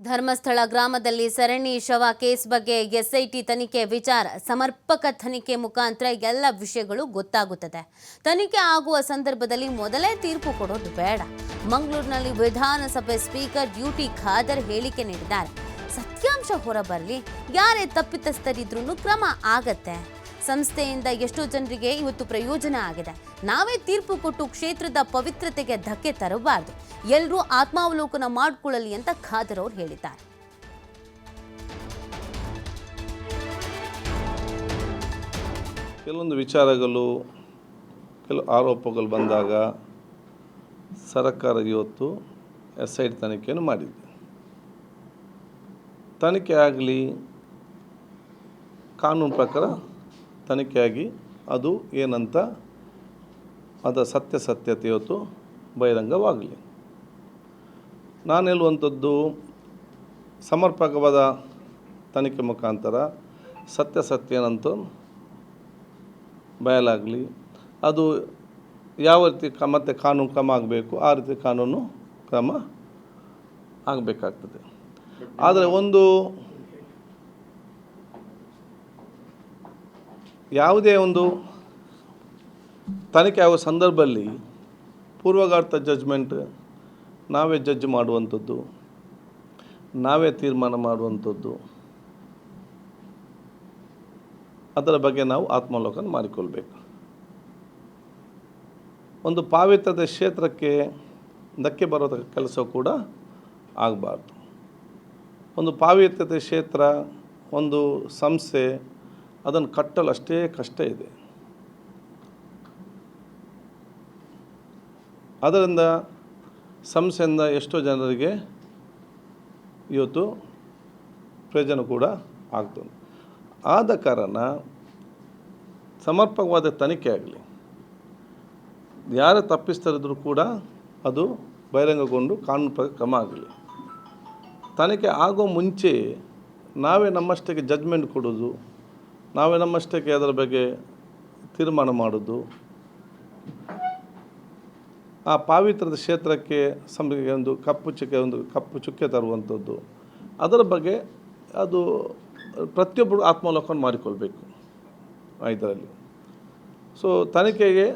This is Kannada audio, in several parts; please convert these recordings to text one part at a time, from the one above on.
ಧರ್ಮಸ್ಥಳ ಗ್ರಾಮದಲ್ಲಿ ಸರಣಿ ಶವ ಕೇಸ್ ಬಗ್ಗೆ ಎಸ್ಐಟಿ ತನಿಖೆ ವಿಚಾರ, ಸಮರ್ಪಕ ತನಿಖೆ ಮುಖಾಂತರ ಎಲ್ಲ ವಿಷಯಗಳು ಗೊತ್ತಾಗುತ್ತದೆ. ತನಿಖೆ ಆಗುವ ಸಂದರ್ಭದಲ್ಲಿ ಮೊದಲೇ ತೀರ್ಪು ಕೊಡೋದು ಬೇಡ. ಮಂಗಳೂರಿನಲ್ಲಿ ವಿಧಾನಸಭೆ ಸ್ಪೀಕರ್ ಡ್ಯೂಟಿ ಖಾದರ್ ಹೇಳಿಕೆ ನೀಡಿದ್ದಾರೆ. ಸತ್ಯಾಂಶ ಹೊರಬರಲಿ, ಯಾರೇ ತಪ್ಪಿತಸ್ಥರಿದ್ರೂ ಕ್ರಮ ಆಗತ್ತೆ. ಸಂಸ್ಥೆಯಿಂದ ಎಷ್ಟೋ ಜನರಿಗೆ ಇವತ್ತು ಪ್ರಯೋಜನ ಆಗಿದೆ. ನಾವೇ ತೀರ್ಪು ಕೊಟ್ಟು ಕ್ಷೇತ್ರದ ಪವಿತ್ರತೆಗೆ ಧಕ್ಕೆ ತರಬಾರದು. ಎಲ್ಲರೂ ಆತ್ಮಾವಲೋಕನ ಮಾಡಿಕೊಳ್ಳಲಿ ಅಂತ ಖಾದರ್ ಅವರು ಹೇಳಿದ್ದಾರೆ. ಕೆಲವೊಂದು ವಿಚಾರಗಳು ಕೆಲವು ಆರೋಪಗಳು ಬಂದಾಗ ಸರ್ಕಾರ ಇವತ್ತು ಎಸ್ ಐ ಟಿ ತನಿಖೆಯನ್ನು ಮಾಡಿದೆ. ತನಿಖೆ ಆಗಲಿ, ಕಾನೂನು ಪ್ರಕಾರ ತನಿಖೆಯಾಗಿ ಅದು ಏನಂತ ಅದರ ಸತ್ಯಾಸತ್ಯತೆ ಇವತ್ತು ಬಹಿರಂಗವಾಗಲಿ. ನಾನು ಹೇಳುವಂಥದ್ದು ಸಮರ್ಪಕವಾದ ತನಿಖೆ ಮುಖಾಂತರ ಸತ್ಯ ಏನಂತ ಬಯಲಾಗಲಿ. ಅದು ಯಾವ ರೀತಿ ಕ ಮತ್ತೆ ಕಾನೂನು ಕ್ರಮ ಆಗಬೇಕು, ಆ ರೀತಿ ಕಾನೂನು ಕ್ರಮ ಆಗಬೇಕಾಗ್ತದೆ. ಆದರೆ ಒಂದು ಯಾವುದೇ ಒಂದು ತನಿಖೆ ಆಗುವ ಸಂದರ್ಭದಲ್ಲಿ ಪೂರ್ವಗಾರ್ಥ ಜಜ್ಮೆಂಟ್ ನಾವೇ ಜಡ್ಜ್ ಮಾಡುವಂಥದ್ದು, ನಾವೇ ತೀರ್ಮಾನ ಮಾಡುವಂಥದ್ದು. ಅದರ ಬಗ್ಗೆ ನಾವು ಆತ್ಮಾವಲೋಕನ ಮಾಡಿಕೊಳ್ಬೇಕು. ಒಂದು ಪಾವಿತ್ರದ ಕ್ಷೇತ್ರಕ್ಕೆ ಧಕ್ಕೆ ಬರೋ ಕೆಲಸ ಕೂಡ ಆಗಬಾರ್ದು. ಒಂದು ಪಾವಿತ್ರ್ಯತೆ ಕ್ಷೇತ್ರ, ಒಂದು ಸಂಸ್ಥೆ ಅದನ್ನು ಕಟ್ಟಲು ಅಷ್ಟೇ ಕಷ್ಟ ಇದೆ. ಅದರಿಂದ ಸಂಸ್ಥೆಯಿಂದ ಎಷ್ಟೋ ಜನರಿಗೆ ಇವತ್ತು ಪ್ರಯೋಜನ ಕೂಡ ಆಗ್ತದೆ. ಆದ ಕಾರಣ ಸಮರ್ಪಕವಾದ ತನಿಖೆ ಆಗಲಿ. ಯಾರು ತಪ್ಪಿಸ್ತರಿದ್ರೂ ಕೂಡ ಅದು ಬಹಿರಂಗಗೊಂಡು ಕಾನೂನು ಕ್ರಮ ಆಗಲಿ. ತನಿಖೆ ಆಗೋ ಮುಂಚೆ ನಾವೇ ನಮ್ಮಷ್ಟಕ್ಕೆ ಜಡ್ಜ್ಮೆಂಟ್ ಕೊಡೋದು ನಾವೇ ನಮ್ಮಷ್ಟಕ್ಕೆ ಅದರ ಬಗ್ಗೆ ತೀರ್ಮಾನ ಮಾಡೋದು. ಆ ಪಾವಿತ್ರದ ಕ್ಷೇತ್ರಕ್ಕೆ ಸಂಬಂಧಿಗೆ ಒಂದು ಕಪ್ಪು ಚುಕ್ಕೆ ಒಂದು ಕಪ್ಪು ಚುಕ್ಕೆ ತರುವಂಥದ್ದು. ಅದರ ಬಗ್ಗೆ ಅದು ಪ್ರತಿಯೊಬ್ಬರು ಆತ್ಮಾವಲೋಕನ ಮಾಡಿಕೊಳ್ಬೇಕು ಇದರಲ್ಲಿ. ಸೊ ತನಿಖೆಗೆ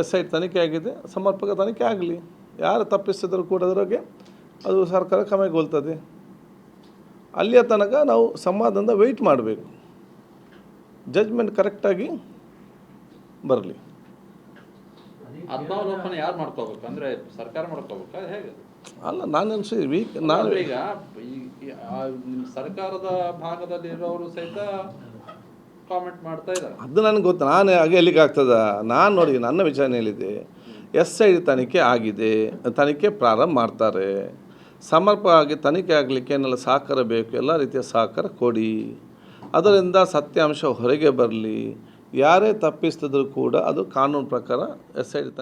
ಎಸ್ ಐ ತನಿಖೆ ಆಗಿದೆ, ಸಮರ್ಪಕ ತನಿಖೆ ಆಗಲಿ. ಯಾರು ತಪ್ಪಿಸಿದರೂ ಕೂಡ ಅದರ ಬಗ್ಗೆ ಅದು ಸರ್ಕಾರ ಕ್ರಮಗೊಳ್ತದೆ ಅಲ್ಲಿಯ ತನಕ ನಾವು ಸಮಾಧಾನದ ವೆಯ್ಟ್ ಮಾಡಬೇಕು. ಜಡ್ಜ್ಮೆಂಟ್ ಕರೆಕ್ಟಾಗಿ ಬರಲಿ. ಆತ್ಮಾವಲೋಕನ ಯಾರು ಮಾಡ್ಕೋಬೇಕು? ಅಂದ್ರೆ ಸರ್ಕಾರ ಮಾಡ್ಕೋಬೇಕಾ? ಹೇಗೆ? ಅಲ್ಲ ನಾನು ಅನ್ಸಿದ್ವಿ ವೀಕ್ ನಾನು ಈಗ ಸರ್ಕಾರದ ಭಾಗದಲ್ಲಿ ಇರೋರು ಸಹಿತ ಕಾಮೆಂಟ್ ಮಾಡ್ತಾ ಇದ್ದಾರೆ. ಅದು ನನಗೆ ಗೊತ್ತು. ನಾನು ಹಾಗೆ ಎಲ್ಲಿಗೆ ಆಗ್ತದ? ನಾನು ನೋಡಿ ನನ್ನ ವಿಚಾರಣೆ ಹೇಳಿದೆ ಎಸ್ ಐ ತನಿಖೆ ಆಗಿದೆ. ತನಿಖೆ ಪ್ರಾರಂಭ ಮಾಡ್ತಾರೆ. ಸಮರ್ಪಕವಾಗಿ ತನಿಖೆ ಆಗಲಿಕ್ಕೆ ಏನೆಲ್ಲ ಸಹಕಾರ ಬೇಕು? ಎಲ್ಲ ರೀತಿಯ ಸಹಕಾರ ಕೊಡಿ. ಅದರಿಂದ ಸತ್ಯಾಂಶ ಹೊರಗೆ ಬರಲಿ ಯಾರೇ ತಪ್ಪಿಸ್ತಿದ್ರು ಕೂಡ ಅದು ಕಾನೂನು ಪ್ರಕಾರ ಎಸ್ ಐ